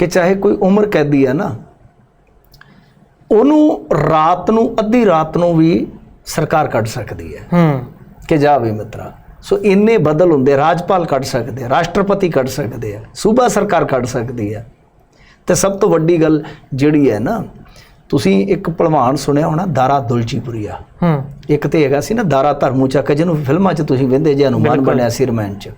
ਕਿ ਚਾਹੇ ਕੋਈ ਉਮਰ ਕੈਦੀ ਹੈ ਨਾ ਉਹਨੂੰ ਰਾਤ ਨੂੰ ਅੱਧੀ ਰਾਤ ਨੂੰ ਵੀ ਸਰਕਾਰ ਕੱਢ ਸਕਦੀ ਹੈ। ਹੂੰ। ਕਿ ਜਾ ਵੀ ਮਿੱਤਰਾ ਸੋ ਇੰਨੇ ਬਦਲ ਹੁੰਦੇ ਰਾਜਪਾਲ ਕੱਢ ਸਕਦੇ ਆ ਰਾਸ਼ਟਰਪਤੀ ਕੱਢ ਸਕਦੇ ਆ ਸੂਬਾ ਸਰਕਾਰ ਕੱਢ ਸਕਦੀ ਹੈ ਤੇ ਸਭ ਤੋਂ ਵੱਡੀ ਗੱਲ ਜਿਹੜੀ ਹੈ ਨਾ ਤੁਸੀਂ ਇੱਕ ਭਲਵਾਨ ਸੁਣਿਆ ਹੋਣਾ ਦਾਰਾ ਦੁਲਚੀਪੁਰੀਆ। ਹੂੰ। ਇੱਕ ਤੇ ਹੈਗਾ ਸੀ ਨਾ ਦਾਰਾ ਧਰਮੂ ਚੱਕ ਜਿਹਨੂੰ ਫਿਲਮਾਂ 'ਚ ਤੁਸੀਂ ਵੇਂਦੇ ਜੇ ਹਨੂਮਾਨ ਬਣਿਆ ਸੀ ਰਮੈਨ 'ਚ।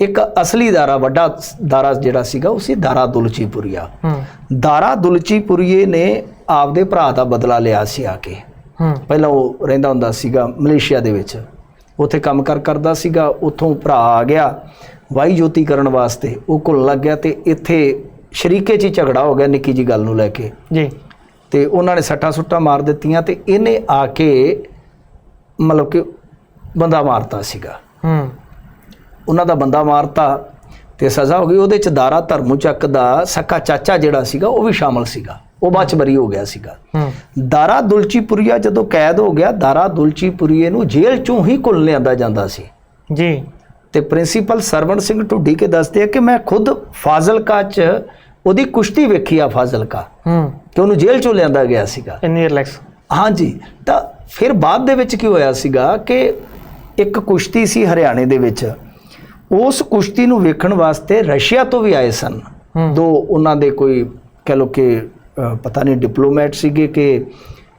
ਇੱਕ ਅਸਲੀ ਦਾਰਾ ਵੱਡਾ ਦਾਰਾ ਜਿਹੜਾ ਸੀਗਾ ਉਹ ਸੀ ਦਾਰਾ ਦੁਲਚੀਪੁਰੀਆ। ਹੂੰ। ਦਾਰਾ ਦੁਲਚੀਪੁਰੀਏ ਨੇ ਆਪਦੇ ਭਰਾ ਦਾ ਬਦਲਾ ਲਿਆ ਸੀ ਆ ਕੇ। ਹੂੰ। ਪਹਿਲਾਂ ਉਹ ਰਹਿੰਦਾ ਹੁੰਦਾ ਸੀਗਾ ਮਲੇਸ਼ੀਆ ਦੇ ਵਿੱਚ। ਉੱਥੇ ਕੰਮ ਕਰ ਕਰਦਾ ਸੀਗਾ ਉੱਥੋਂ ਭਰਾ ਆ ਗਿਆ ਵਾਈ ਜੋਤੀ ਕਰਨ ਵਾਸਤੇ। ਉਹ ਘੁਲ ਲੱਗ ਗਿਆ ਤੇ ਇੱਥੇ ਸ਼ਰੀਕੇ 'ਚ ਹੀ ਝਗੜਾ ਹੋ ਗਿਆ ਨਿੱਕੀ ਜੀ ਗੱਲ ਨੂੰ ਲੈ ਕੇ। ਜੀ। ਤੇ ਉਹਨਾਂ ਨੇ ਸੱਟਾਂ ਸੁੱਟਾਂ ਮਾਰ ਦਿੱਤੀਆਂ ਤੇ ਇਹਨੇ ਆ ਕੇ ਮਤਲਬ ਕਿ ਬੰਦਾ ਮਾਰਤਾ ਸੀਗਾ। ਹੂੰ। ਉਹਨਾਂ ਦਾ ਬੰਦਾ ਮਾਰਤਾ ਤੇ ਸਜ਼ਾ ਹੋ ਗਈ। ਉਹਦੇ ਚ ਦਾਰਾ ਧਰਮੂ ਚੱਕ ਦਾ ਸਕਾ ਚਾਚਾ ਜਿਹੜਾ ਸੀਗਾ ਉਹ ਵੀ ਸ਼ਾਮਲ ਸੀਗਾ। ਉਹ ਬਾਅਦ ਚ ਬਰੀ ਹੋ ਗਿਆ ਸੀਗਾ। ਦਾਰਾ ਦੁਲਚੀਪੁਰੀਆ ਜਦੋਂ ਕੈਦ ਹੋ ਗਿਆ ਦਾਰਾ ਦੁਲਚੀਪੁਰੀਏ ਨੂੰ ਜੇਲ੍ਹ ਚੋਂ ਹੀ ਕੁੱਲ ਲਿਆਂਦਾ ਜਾਂਦਾ ਸੀ। ਜੀ। ਤੇ ਪ੍ਰਿੰਸੀਪਲ ਸਰਵਣ ਸਿੰਘ ਢੁੱਡੀ ਕੇ ਦੱਸਦੇ ਆ ਕਿ ਮੈਂ ਖੁਦ ਫਾਜ਼ਿਲਕਾ ਚ ਉਹਦੀ ਕੁਸ਼ਤੀ ਵੇਖੀ ਆ ਫਾਜ਼ਿਲਕਾ। ਹੂੰ। ਕਿ ਉਹਨੂੰ ਜੇਲ੍ਹ ਚੋਂ ਲਿਆਂਦਾ ਗਿਆ ਸੀਗਾ। ਇੰਨੀ ਰਿਲੈਕਸ। ਹਾਂਜੀ। ਤਾਂ ਫਿਰ ਬਾਅਦ ਦੇ ਵਿੱਚ ਕੀ ਹੋਇਆ ਸੀਗਾ ਕਿ ਇੱਕ ਕੁਸ਼ਤੀ ਸੀ ਹਰਿਆਣੇ ਦੇ ਵਿੱਚ। ਉਸ ਕੁਸ਼ਤੀ ਨੂੰ ਵੇਖਣ ਵਾਸਤੇ ਰਸ਼ੀਆ ਤੋਂ ਵੀ ਆਏ ਸਨ। ਦੋ ਉਹਨਾਂ ਦੇ ਕੋਈ ਕਹ ਲੋ ਕਿ ਪਤਾ ਨਹੀਂ ਡਿਪਲੋਮੈਟ ਸੀਗੇ ਕਿ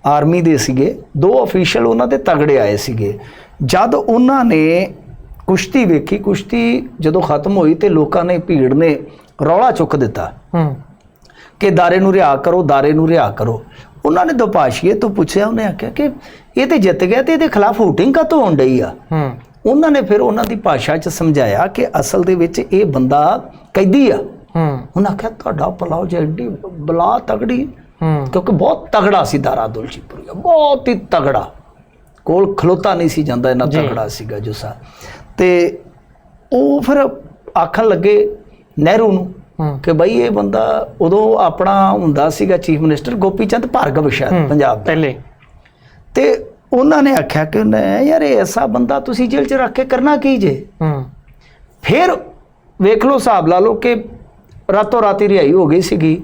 ਆਰਮੀ ਦੇ ਸੀਗੇ। ਦੋ ਅਫੀਸ਼ੀਅਲ ਉਹਨਾਂ ਦੇ ਤਗੜੇ ਆਏ ਸੀਗੇ। ਜਦ ਉਹਨਾਂ ਨੇ ਕੁਸ਼ਤੀ ਵੇਖੀ ਕੁਸ਼ਤੀ ਜਦੋਂ ਖਤਮ ਹੋਈ ਤੇ ਲੋਕਾਂ ਨੇ ਭੀੜ ਨੇ ਰੌਲਾ ਚੁੱਕ ਦਿੱਤਾ। ਹੂੰ। ਕਿ ਦਾਰੇ ਨੂੰ ਰਿਹਾ ਕਰੋ ਦਾਰੇ ਨੂੰ ਰਿਹਾ ਕਰੋ। ਉਹਨਾਂ ਨੇ ਦੁਪਾਸ਼ੀਏ ਤੋਂ ਪੁੱਛਿਆ ਉਹਨੇ ਆਖਿਆ ਕਿ ਇਹ ਤੇ ਜਿੱਤ ਗਿਆ ਤੇ ਇਹਦੇ ਖਿਲਾਫ ਵੋਟਿੰਗ ਕਾਤੋਂ ਹੋਣ ਡਈ ਆ? ਹੂੰ। ਉਹਨਾਂ ਨੇ ਫਿਰ ਉਹਨਾਂ ਦੀ ਭਾਸ਼ਾ 'ਚ ਸਮਝਾਇਆ ਕਿ ਅਸਲ ਦੇ ਵਿੱਚ ਇਹ ਬੰਦਾ ਕੈਦੀ ਆ। ਹੂੰ। ਉਹਨਾਂ ਆਖਿਆ ਤੁਹਾਡਾ ਭਲਾ ਜੇ ਐਡੀ ਬਲਾ ਤਗੜੀ ਹੂੰ। ਕਿਉਂਕਿ ਬਹੁਤ ਤਗੜਾ ਸੀ ਦਾਰਾ ਦੁਲਚੀਪੁਰੀਆ ਬਹੁਤ ਹੀ ਤਗੜਾ। ਕੋਲ ਖਲੋਤਾ ਨਹੀਂ ਸੀ ਜਾਂਦਾ ਜੀ। ਤਗੜਾ ਸੀਗਾ ਜੁਸਾ। ਤੇ ਉਹ ਫਿਰ ਆਖਣ ਲੱਗੇ ਨਹਿਰੂ ਨੂੰ ਕਿ ਬਈ ਇਹ ਬੰਦਾ ਉਦੋਂ ਆਪਣਾ ਹੁੰਦਾ ਸੀਗਾ ਚੀਫ ਮਿਨਿਸਟਰ ਗੋਪੀ ਚੰਦ ਭਾਰਗਵ ਸ਼ਾਇਦ ਪੰਜਾਬ ਦਾ। ਪਹਿਲੇ। ਤੇ ਉਹਨਾਂ ਨੇ ਆਖਿਆ ਕਿ ਨਹੀਂ ਯਾਰ ਇਹ ਐਸਾ ਬੰਦਾ ਤੁਸੀਂ ਜੇਲ੍ਹ 'ਚ ਰੱਖ ਕੇ ਕਰਨਾ ਕੀ ਜੇ? ਹੂੰ। ਫਿਰ ਵੇਖ ਲਓ ਹਿਸਾਬ ਲਾ ਲਓ ਕਿ ਰਾਤੋਂ ਰਾਤੀ ਰਿਹਾਈ ਹੋ ਗਈ ਸੀਗੀ।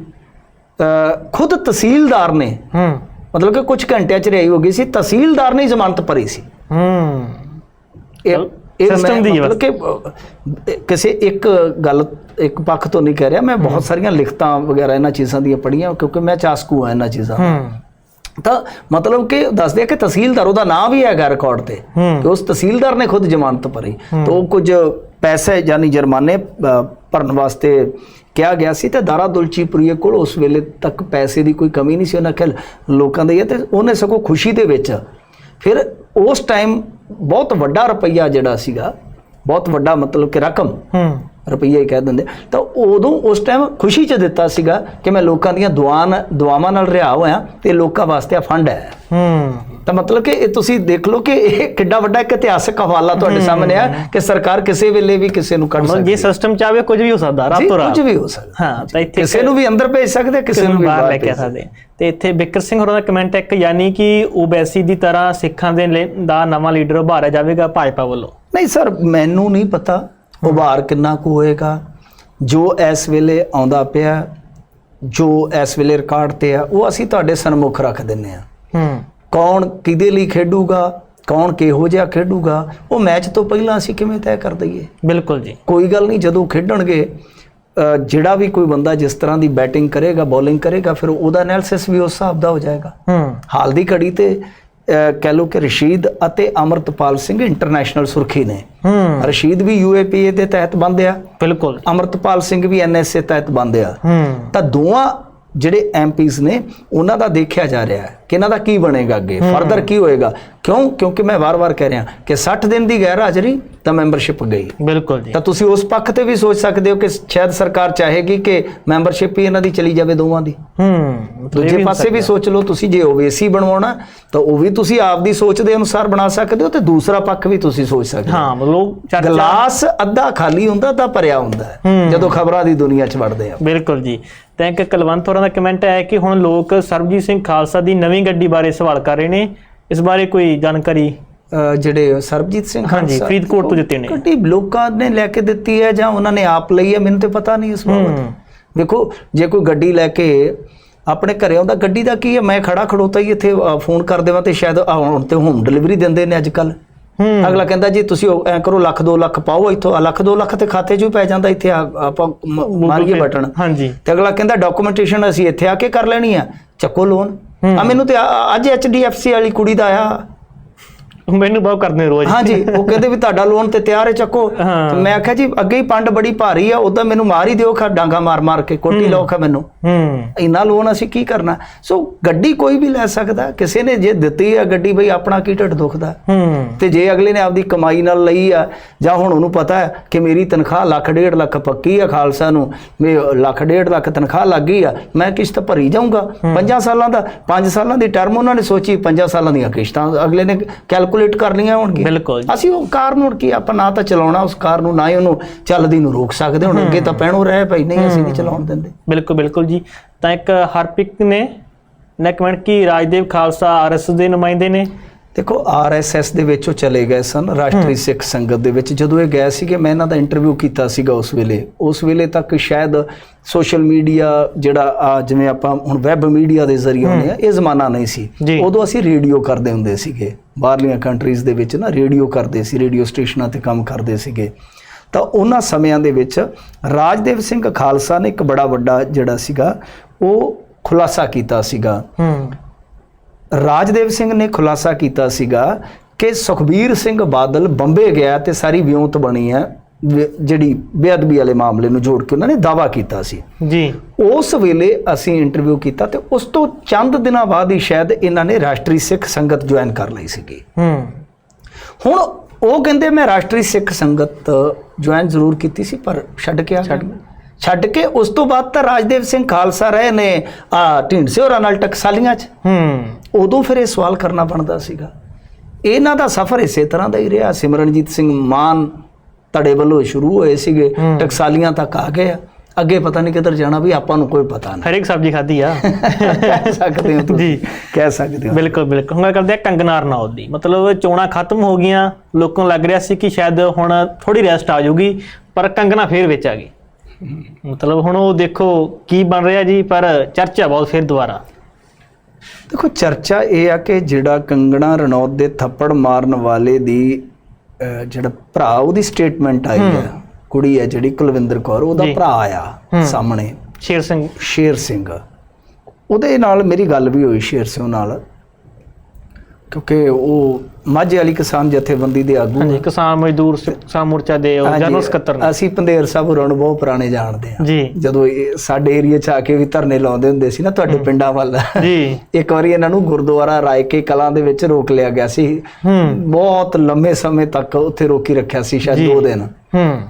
ਖੁਦ ਤਹਿਸੀਲਦਾਰ ਨੇ ਹੂੰ। ਮਤਲਬ ਕਿ ਕੁਝ ਘੰਟਿਆਂ 'ਚ ਰਿਹਾਈ ਹੋ ਗਈ ਸੀ ਤਹਿਸੀਲਦਾਰ ਨੇ ਹੀ ਜ਼ਮਾਨਤ ਭਰੀ ਸੀ। ਹੂੰ। ਇਹ ਦੀ ਮਤਲਬ ਕਿ ਕਿਸੇ ਇੱਕ ਗੱਲ ਇੱਕ ਪੱਖ ਤੋਂ ਨਹੀਂ ਕਹਿ ਰਿਹਾ ਮੈਂ ਬਹੁਤ ਸਾਰੀਆਂ ਲਿਖਤਾਂ ਵਗੈਰਾ ਇਹਨਾਂ ਚੀਜ਼ਾਂ ਦੀਆਂ ਪੜ੍ਹੀਆਂ ਕਿਉਂਕਿ ਮੈਂ ਚਾਸਕੂ ਆ ਇਹਨਾਂ ਚੀਜ਼ਾਂ। ਹੂੰ। ਤਾਂ ਮਤਲਬ ਕਿ ਦੱਸਦੇ ਆ ਕਿ ਤਹਿਸੀਲਦਾਰ ਉਹਦਾ ਨਾਮ ਵੀ ਹੈਗਾ ਰਿਕਾਰਡ ਤੇ ਕਿ ਉਸ ਤਹਿਸੀਲਦਾਰ ਨੇ ਖੁਦ ਜ਼ਮਾਨਤ ਭਰੀ। ਤਾਂ ਉਹ ਕੁਝ ਪੈਸੇ ਯਾਨੀ ਜੁਰਮਾਨੇ ਭਰਨ ਵਾਸਤੇ ਕਿਹਾ ਗਿਆ ਸੀ ਤੇ ਦਾਰਾ ਦੁਲਚੀਪੁਰੀਏ ਕੋਲ ਉਸ ਵੇਲੇ ਤੱਕ ਪੈਸੇ ਦੀ ਕੋਈ ਕਮੀ ਨਹੀਂ ਸੀ। ਉਹਨਾਂ ਕੋਲ ਲੋਕਾਂ ਦੇ ਤੇ ਉਹਨੇ ਸਗੋਂ ਖੁਸ਼ੀ ਦੇ ਵਿੱਚ ਫਿਰ ਉਸ ਟਾਈਮ ਬਹੁਤ ਵੱਡਾ ਰੁਪਈਆ ਜਿਹੜਾ ਸੀਗਾ ਬਹੁਤ ਵੱਡਾ ਮਤਲਬ ਕਿ ਰਕਮ ਹੂੰ। ਰੁਪਈਆ ਹੀ ਕਹਿ ਦਿੰਦੇ। ਤਾਂ ਉਦੋਂ ਉਸ ਟਾਈਮ ਖੁਸ਼ੀ ਚ ਦਿੱਤਾ ਸੀਗਾ ਕਿ ਮੈਂ ਲੋਕਾਂ ਦੀਆਂ ਦੁਆਨ ਦੁਆਵਾਂ ਨਾਲ ਰਿਹਾ ਹੋਇਆ ਤੇ ਲੋਕਾਂ ਵਾਸਤੇ ਆ ਫੰਡ ਹੈ। ਹੂੰ। ਤਾਂ ਮਤਲਬ ਕਿ ਇਹ ਤੁਸੀਂ ਦੇਖ ਲਓ ਕਿ ਇਹ ਕਿੱਡਾ ਵੱਡਾ ਇੱਕ ਇਤਿਹਾਸਕ ਹਵਾਲਾ ਤੁਹਾਡੇ ਸਾਹਮਣੇ ਆ ਕਿ ਸਰਕਾਰ ਕਿਸੇ ਵੇਲੇ ਵੀ ਕਿਸੇ ਨੂੰ ਕੱਢ ਸਕਦੀ ਜੇ ਸਿਸਟਮ ਚਾਹਵੇ ਕੁਝ ਵੀ ਹੋ ਸਕਦਾ ਰਾਤੋਂ ਰਾਤ ਕੁਝ ਵੀ ਹੋ ਸਕਦਾ। ਹਾਂ ਤਾਂ ਇੱਥੇ ਕਿਸੇ ਨੂੰ ਵੀ ਅੰਦਰ ਭੇਜ ਸਕਦੇ ਕਿਸੇ ਨੂੰ ਵੀ ਬਾਹਰ ਲੈ ਕੇ ਆ ਸਕਦੇ ਤੇ ਇੱਥੇ ਬਿਕਰ ਸਿੰਘ ਹੋਰਾਂ ਦਾ ਕਮੈਂਟ ਹੈ ਇੱਕ ਯਾਨੀ ਕਿ ਓਬੈਸੀ ਦੀ ਤਰ੍ਹਾਂ ਸਿੱਖਾਂ ਦੇ ਦਾ ਨਵਾਂ ਲੀਡਰ ਉਭਾਰਿਆ ਜਾਵੇਗਾ ਭਾਜਪਾ ਵੱਲੋਂ। ਨਹੀਂ ਸਰ ਮੈਨੂੰ ਨਹੀਂ ਪਤਾ ਉਭਾਰ ਕਿੰਨਾ ਕੁ ਹੋਏਗਾ? ਜੋ ਇਸ ਵੇਲੇ ਆਉਂਦਾ ਪਿਆ ਜੋ ਇਸ ਵੇਲੇ ਰਿਕਾਰਡ ਤੇ ਆ ਉਹ ਅਸੀਂ ਤੁਹਾਡੇ ਸਨਮੁਖ ਰੱਖ ਦਿੰਨੇ ਆ ਹੂੰ। ਕੌਣ ਕਿਹਦੇ ਲਈ ਖੇਡੂਗਾ? ਕੌਣ ਕਿਹੋ ਜਿਹਾ ਖੇਡੂਗਾ? ਉਹ ਮੈਚ ਤੋਂ ਪਹਿਲਾਂ ਅਸੀਂ ਕਿਵੇਂ ਤੈਅ ਕਰ ਦਈਏ? ਬਿਲਕੁਲ ਜੀ। ਕੋਈ ਗੱਲ ਨਹੀਂ ਜਦੋਂ ਖੇਡਣਗੇ ਜਿਹੜਾ ਵੀ ਕੋਈ ਬੰਦਾ ਜਿਸ ਤਰ੍ਹਾਂ ਦੀ ਬੈਟਿੰਗ ਕਰੇਗਾ ਬੋਲਿੰਗ ਕਰੇਗਾ ਫਿਰ ਉਹਦਾ ਐਨਾਲਿਸਿਸ ਵੀ ਉਸ ਹਿਸਾਬ ਦਾ ਹੋ ਜਾਏਗਾ। ਹੂੰ। ਹਾਲ ਦੀ ਘੜੀ ਤੇ ਕਹਿ ਲਓ ਕਿ ਰਸ਼ੀਦ ਅਤੇ ਅਮਰਤਪਾਲ ਸਿੰਘ ਇੰਟਰਨੈਸ਼ਨਲ ਸੁਰਖੀ ਨੇ। ਹੂੰ। ਰਸ਼ੀਦ ਵੀ ਯੂਏਪੀਏ ਦੇ ਤਹਿਤ ਬੰਦੇ ਆ ਬਿਲਕੁਲ। ਅਮਰਤਪਾਲ ਸਿੰਘ ਵੀ ਐਨਐਸਏ ਤਹਿਤ ਬੰਦੇ ਆ ਹੂੰ। ਤਾਂ ਦੋਵਾਂ ਜਿਹੜੇ ਐਮਪੀਸ ਨੇ ਉਹਨਾਂ ਦਾ ਦੇਖਿਆ ਜਾ ਰਿਹਾ ਹੈ ਕਿ ਇਹਨਾਂ ਦਾ ਕੀ ਬਣੇਗਾ ਅੱਗੇ। ਫਰਦਰ ਕੀ ਹੋਏਗਾ? ਕਿਉਂ? ਕਿਉਂਕਿ ਮੈਂ ਵਾਰ-ਵਾਰ ਕਹਿ ਰਿਹਾ ਕਿ 60 ਦਿਨ ਦੀ ਗੈਰ ਹਾਜ਼ਰੀ ਤਾਂ ਮੈਂਬਰਸ਼ਿਪ ਗਈ। ਬਿਲਕੁਲ ਜੀ। ਤਾਂ ਤੁਸੀਂ ਉਸ ਪੱਖ ਤੇ ਵੀ ਸੋਚ ਸਕਦੇ ਹੋ ਕਿ ਸ਼ਾਇਦ ਸਰਕਾਰ ਚਾਹੇਗੀ ਕਿ ਮੈਂਬਰਸ਼ਿਪ ਹੀ ਇਹਨਾਂ ਦੀ ਚਲੀ ਜਾਵੇ ਦੋਵਾਂ ਦੀ। ਹੂੰ ਦੂਜੇ ਪਾਸੇ ਵੀ ਸੋਚ ਲਓ ਤੁਸੀਂ ਜੇ ਓਵੇਸੀ ਬਣਵਾਉਣਾ ਤਾਂ ਉਹ ਵੀ ਤੁਸੀਂ ਆਪਦੀ ਸੋਚ ਦੇ ਅਨੁਸਾਰ ਬਣਾ ਸਕਦੇ ਹੋ ਤੇ ਦੂਸਰਾ ਪੱਖ ਵੀ ਤੁਸੀਂ ਸੋਚ ਸਕਦੇ ਹੋ। ਹਾਂ ਮਤਲਬ ਗਲਾਸ ਅੱਧਾ ਖਾਲੀ ਹੁੰਦਾ ਤਾਂ ਭਰਿਆ ਹੁੰਦਾ। ਜਦੋਂ ਖਬਰਾਂ ਦੀ ਦੁਨੀਆ 'ਚ ਵੜਦੇ ਆ। ਬਿਲਕੁਲ ਜੀ। ਤਾਂ ਇੱਕ ਕੁਲਵੰਤ ਹੋਰਾਂ ਦਾ ਕਮੈਂਟ ਹੈ ਕਿ ਹੁਣ ਲੋਕ ਸਰਬਜੀਤ ਸਿੰਘ ਖਾਲਸਾ ਦੀ ਨਵੀਂ ਗੱਡੀ ਬਾਰੇ ਸਵਾਲ ਕਰ ਰਹੇ ਨੇ। ਇਸ ਬਾਰੇ ਕੋਈ ਜਾਣਕਾਰੀ? ਜਿਹੜੇ ਸਰਬਜੀਤ ਸਿੰਘ ਹਾਂਜੀ ਫਰੀਦਕੋਟ ਤੋਂ ਦਿੱਤੇ ਨੇ। ਗੱਡੀ ਲੋਕਾਂ ਨੇ ਲੈ ਕੇ ਦਿੱਤੀ ਹੈ ਜਾਂ ਉਹਨਾਂ ਨੇ ਆਪ ਲਈ ਹੈ ਮੈਨੂੰ ਤੇ ਪਤਾ ਨਹੀਂ ਇਸ ਬਾਬਤ। ਵੇਖੋ ਜੇ ਕੋਈ ਗੱਡੀ ਲੈ ਕੇ ਆਪਣੇ ਘਰੇ ਆਉਂਦਾ ਗੱਡੀ ਦਾ ਕੀ ਹੈ? ਮੈਂ ਖੜਾ ਖੜੋਤਾ ਹੀ ਇੱਥੇ ਫੋਨ ਕਰ ਦੇਵਾਂ ਤੇ ਸ਼ਾਇਦ ਹੁਣ ਤੇ ਹੋਮ ਡਿਲੀਵਰੀ ਦਿੰਦੇ ਨੇ ਅੱਜ ਕੱਲ ਅਗਲਾ ਕਹਿੰਦਾ ਜੀ ਤੁਸੀਂ ਐਂ ਕਰੋ ਲੱਖ 2 ਲੱਖ ਪਾਓ ਇੱਥੋਂ ਲੱਖ 2 ਲੱਖ ਤੇ ਖਾਤੇ 'ਚ ਵੀ ਪੈ ਜਾਂਦਾ ਇੱਥੇ ਆਪਾਂ ਮਾਰੀਏ ਬਟਨ ਹਾਂਜੀ। ਤੇ ਅਗਲਾ ਕਹਿੰਦਾ ਡਾਕੂਮੈਂਟੇਸ਼ਨ ਅਸੀਂ ਇੱਥੇ ਆ ਕੇ ਕਰ ਲੈਣੀ ਆ। ਚੱਕੋ ਲੋਨ ਆ ਮੈਨੂੰ ਤੇ ਆ- ਅੱਜ ਐਚਡੀਐਫਸੀ ਵਾਲੀ ਕੁੜੀ ਦਾ ਆਇਆ ਮੈਨੂੰ ਬਹੁਤ ਕਰਦੇ ਰੋਜ਼। ਹਾਂਜੀ ਉਹ ਕਹਿੰਦੇ ਵੀ ਤੁਹਾਡਾ ਲੋਨ ਤੇ ਤਿਆਰ ਹੈ ਚੱਕੋ। ਤੇ ਮੈਂ ਆਖਿਆ ਜੀ ਅੱਗੇ ਹੀ ਪੰਡ ਬੜੀ ਭਾਰੀ ਆ ਉਦਾਂ ਮੈਨੂੰ ਮਾਰ ਹੀ ਦਿਓ ਖਾ ਡਾਂਗਾ ਮਾਰ ਮਾਰ ਕੇ ਕੋਟੀ ਲਾਓ ਖਾ ਮੈਨੂੰ। ਹੂੰ। ਇੰਨਾ ਲੋਨ ਅਸੀਂ ਕੀ ਕਰਨਾ? ਸੋ ਗੱਡੀ ਕੋਈ ਵੀ ਲੈ ਸਕਦਾ ਕਿਸੇ ਨੇ ਜੇ ਦਿੱਤੀ ਆ ਗੱਡੀ ਬਈ ਆਪਣਾ ਕੀ ਢਿੱਡ ਦੁਖਦਾ? ਹੂੰ। ਤੇ ਜੇ ਅਗਲੇ ਨੇ ਆਪਦੀ ਕਮਾਈ ਨਾਲ ਲਈ ਆ ਜਾਂ ਹੁਣ ਉਹਨੂੰ ਪਤਾ ਹੈ ਕਿ ਮੇਰੀ ਤਨਖਾਹ ਲੱਖ ਡੇਢ ਲੱਖ ਪੱਕੀ ਆ ਖਾਲਸਾ ਨੂੰ ਮੇ ਲੱਖ ਡੇਢ ਲੱਖ ਤਨਖਾਹ ਲੱਗ ਗਈ ਆ ਮੈਂ ਕਿਸ਼ਤ ਭਰੀ ਜਾਊਂਗਾ। 5 ਸਾਲਾਂ ਦਾ 5 ਸਾਲਾਂ ਦੀ ਟਰਮ ਉਹਨਾਂ ਨੇ ਸੋਚੀ 5 ਸਾਲਾਂ ਦੀਆਂ ਕਿਸ਼ਤਾਂ ਅਗਲੇ ਨੇ ਕੈਲਕੂਲੇਟ ਕਰ ਲਈਆਂ ਹੋਣਗੀਆਂ। ਬਿਲਕੁਲ। ਅਸੀਂ ਉਹ ਕਾਰ ਨੂੰ ਕੀ ਆਪਾਂ ਨਾ ਤਾਂ ਚਲਾਉਣਾ ਉਸ ਕਾਰ ਨੂੰ ਨਾ ਹੀ ਉਹਨੂੰ ਚੱਲਦੀ ਨੂੰ ਰੋਕ ਸਕਦੇ ਹੁਣ। ਅੱਗੇ ਤਾਂ ਪੈਣੋ ਰਹਿ ਪਈ ਨਹੀਂ ਅਸੀਂ ਨਹੀਂ ਚਲਾਉਣ ਦਿੰਦੇ। ਬਿਲਕੁਲ ਬਿਲਕੁਲ ਜੀ। ਤਾਂ ਇੱਕ ਹਰਪ੍ਰੀਤ ਨੇ ਨੇ ਕਮੈਂਟ ਕੀ ਰਾਜਦੇਵ ਖਾਲਸਾ ਆਰਐਸ ਦੇ ਨੁਮਾਇੰਦੇ ਨੇ? ਦੇਖੋ ਆਰਐਸਐਸ ਦੇ ਵਿੱਚ ਉਹ ਚਲੇ ਗਏ ਸਨ ਰਾਸ਼ਟਰੀ ਸਿੱਖ ਸੰਗਤ ਦੇ ਵਿੱਚ। ਜਦੋਂ ਇਹ ਗਏ ਸੀਗੇ ਮੈਂ ਇਹਨਾਂ ਦਾ ਇੰਟਰਵਿਊ ਕੀਤਾ ਸੀਗਾ ਉਸ ਵੇਲੇ। ਉਸ ਵੇਲੇ ਤੱਕ ਸ਼ਾਇਦ ਸੋਸ਼ਲ ਮੀਡੀਆ ਜਿਹੜਾ ਆ ਜਿਵੇਂ ਆਪਾਂ ਹੁਣ ਵੈਬ ਮੀਡੀਆ ਦੇ ਜ਼ਰੀਏ ਹੁੰਦੇ ਆ ਇਹ ਜ਼ਮਾਨਾ ਨਹੀਂ ਸੀ। ਉਦੋਂ ਅਸੀਂ ਰੇਡੀਓ ਕਰਦੇ ਹੁੰਦੇ ਸੀਗੇ। ਬਾਹਰਲੀਆਂ ਕੰਟਰੀਜ਼ ਦੇ ਵਿੱਚ ਨਾ ਰੇਡੀਓ ਕਰਦੇ ਸੀ ਰੇਡੀਓ ਸਟੇਸ਼ਨਾਂ ਤੇ ਕੰਮ ਕਰਦੇ ਸੀਗੇ। ਤਾਂ ਉਹਨਾਂ ਸਮਿਆਂ ਦੇ ਵਿੱਚ ਰਾਜਦੇਵ ਸਿੰਘ ਖਾਲਸਾ ਨੇ ਇੱਕ ਬੜਾ ਵੱਡਾ ਜਿਹੜਾ ਸੀਗਾ ਉਹ ਖੁਲਾਸਾ ਕੀਤਾ ਸੀਗਾ। ਹੂੰ। ਰਾਜਦੇਵ ਸਿੰਘ ਨੇ ਖੁਲਾਸਾ ਕੀਤਾ ਸੀਗਾ ਕਿ ਸੁਖਬੀਰ ਸਿੰਘ ਬਾਦਲ ਬੰਬੇ ਗਿਆ ਤੇ ਸਾਰੀ ਵਿਉਂਤ ਬਣੀ ਹੈ। ਜਿਹੜੀ ਬੇਅਦਬੀ ਵਾਲੇ ਮਾਮਲੇ ਨੂੰ ਜੋੜ ਕੇ ਉਹਨਾਂ ਨੇ ਦਾਵਾ ਕੀਤਾ ਸੀ। ਜੀ। ਉਸ ਵੇਲੇ ਅਸੀਂ ਇੰਟਰਵਿਊ ਕੀਤਾ ਤੇ ਉਸ ਤੋਂ ਚੰਦ ਦਿਨਾਂ ਬਾਅਦ ਹੀ ਸ਼ਾਇਦ ਇਹਨਾਂ ਨੇ ਰਾਸ਼ਟਰੀ ਸਿੱਖ ਸੰਗਤ ਜੁਆਇਨ ਕਰ ਲਈ ਸੀਗੀ। ਹੂੰ। ਹੁਣ ਉਹ ਕਹਿੰਦੇ ਮੈਂ ਰਾਸ਼ਟਰੀ ਸਿੱਖ ਸੰਗਤ ਜੁਆਇਨ ਜ਼ਰੂਰ ਕੀਤੀ ਸੀ ਪਰ ਛੱਡ ਕੇ ਆ ਗਿਆ। ਛੱਡ ਕੇ ਉਸ ਤੋਂ ਬਾਅਦ ਤਾਂ ਰਾਜਦੇਵ ਸਿੰਘ ਖਾਲਸਾ ਰਹੇ ਨੇ ਆ ਢੀਂਡਸੇ ਹੋਰਾਂ ਨਾਲ ਟਕਸਾਲੀਆਂ 'ਚ। ਹੂੰ। ਉਦੋਂ ਫਿਰ ਇਹ ਸਵਾਲ ਕਰਨਾ ਬਣਦਾ ਸੀਗਾ। ਇਹਨਾਂ ਦਾ ਸਫ਼ਰ ਇਸੇ ਤਰ੍ਹਾਂ ਦਾ ਹੀ ਰਿਹਾ। ਸਿਮਰਨਜੀਤ ਸਿੰਘ ਮਾਨ ਤੜੇ ਵੱਲੋਂ ਸ਼ੁਰੂ ਹੋਏ ਸੀਗੇ ਟਕਸਾਲੀਆਂ ਤੱਕ ਆ ਗਏ ਆ। ਅੱਗੇ ਪਤਾ ਨਹੀਂ ਕਿੱਧਰ ਜਾਣਾ ਵੀ ਆਪਾਂ ਨੂੰ ਕੋਈ ਪਤਾ ਨਹੀਂ। ਹਰ ਇੱਕ ਸਬਜ਼ੀ ਖਾਧੀ ਆ। ਕਹਿ ਸਕਦੇ ਹੋ ਤੁਸੀਂ। ਕਹਿ ਸਕਦੇ ਹੋ। ਬਿਲਕੁਲ ਬਿਲਕੁਲ। ਹੁਣ ਗੱਲ ਕਰਦੇ ਆ ਕੰਗਨਾ ਰਣੌਤ ਦੀ। ਮਤਲਬ ਚੋਣਾਂ ਖਤਮ ਹੋ ਗਈਆਂ ਲੋਕਾਂ ਨੂੰ ਲੱਗ ਰਿਹਾ ਸੀ ਕਿ ਸ਼ਾਇਦ ਹੁਣ ਥੋੜੀ ਰੈਸਟ ਆ ਜਾਊਗੀ ਪਰ ਕੰਗਨਾ ਫੇਰ ਵਿੱਚ ਆ ਗਈ। ਮਤਲਬ ਹੁਣ ਉਹ ਦੇਖੋ ਕੀ ਬਣ ਰਿਹਾ ਜੀ ਪਰ ਚਰਚਾ ਬਹੁਤ ਫੇਰ ਦੁਬਾਰਾ। ਦੇਖੋ ਚਰਚਾ ਇਹ ਆ ਕਿ ਜਿਹੜਾ ਕੰਗਣਾ ਰਣੌਤ ਦੇ ਥੱਪੜ ਮਾਰਨ ਵਾਲੇ ਦੀ ਜਿਹੜਾ ਭਰਾ ਉਹਦੀ ਸਟੇਟਮੈਂਟ ਆਈ ਹੈ। ਕੁੜੀ ਹੈ ਜਿਹੜੀ ਕੁਲਵਿੰਦਰ ਕੌਰ ਉਹਦਾ। ਭਰਾ ਆਇਆ ਸਾਹਮਣੇ। ਸ਼ੇਰ ਸਿੰਘ। ਸ਼ੇਰ ਸਿੰਘ। ਉਹਦੇ ਨਾਲ ਮੇਰੀ ਗੱਲ ਵੀ ਹੋਈ ਸ਼ੇਰ ਸਿੰਘ ਨਾਲ। ਕਿਉਂਕਿ ਉਹ ਮਾਝੇ ਵਾਲੀ ਕਿਸਾਨ ਜਥੇਬੰਦੀ ਦੇ ਆਗੂ ਹਾਂਜੀ ਕਿਸਾਨ ਮਜ਼ਦੂਰ ਕਿਸਾਨ ਮੋਰਚਾ ਦੇ ਉਹ ਜਨਰਲ ਸਕੱਤਰ ਨੇ। ਅਸੀਂ ਪੰਦੇਰ ਸਾਹਿਬ ਹੋਰਾਂ ਨੂੰ ਬਹੁਤ ਪੁਰਾਣੇ ਜਾਣਦੇ ਆ। ਜੀ। ਜਦੋਂ ਸਾਡੇ ਏਰੀਆ 'ਚ ਆ ਕੇ ਵੀ ਧਰਨੇ ਲਾਉਂਦੇ ਹੁੰਦੇ ਸੀ ਨਾ ਤੁਹਾਡੇ ਪਿੰਡਾਂ ਵੱਲ। ਜੀ। ਇੱਕ ਵਾਰੀ ਇਹਨਾਂ ਨੂੰ ਗੁਰਦੁਆਰਾ ਰਾਇਕੇ ਕਲਾਂ ਦੇ ਵਿੱਚ ਰੋਕ ਲਿਆ ਗਿਆ ਸੀ। ਹੂੰ। ਬਹੁਤ ਲੰਮੇ ਸਮੇਂ ਤੱਕ ਉੱਥੇ ਰੋਕੀ ਰੱਖਿਆ ਸੀ ਸ਼ਾਇਦ ਜੀ। ਦੋ ਦਿਨ। ਹੂੰ।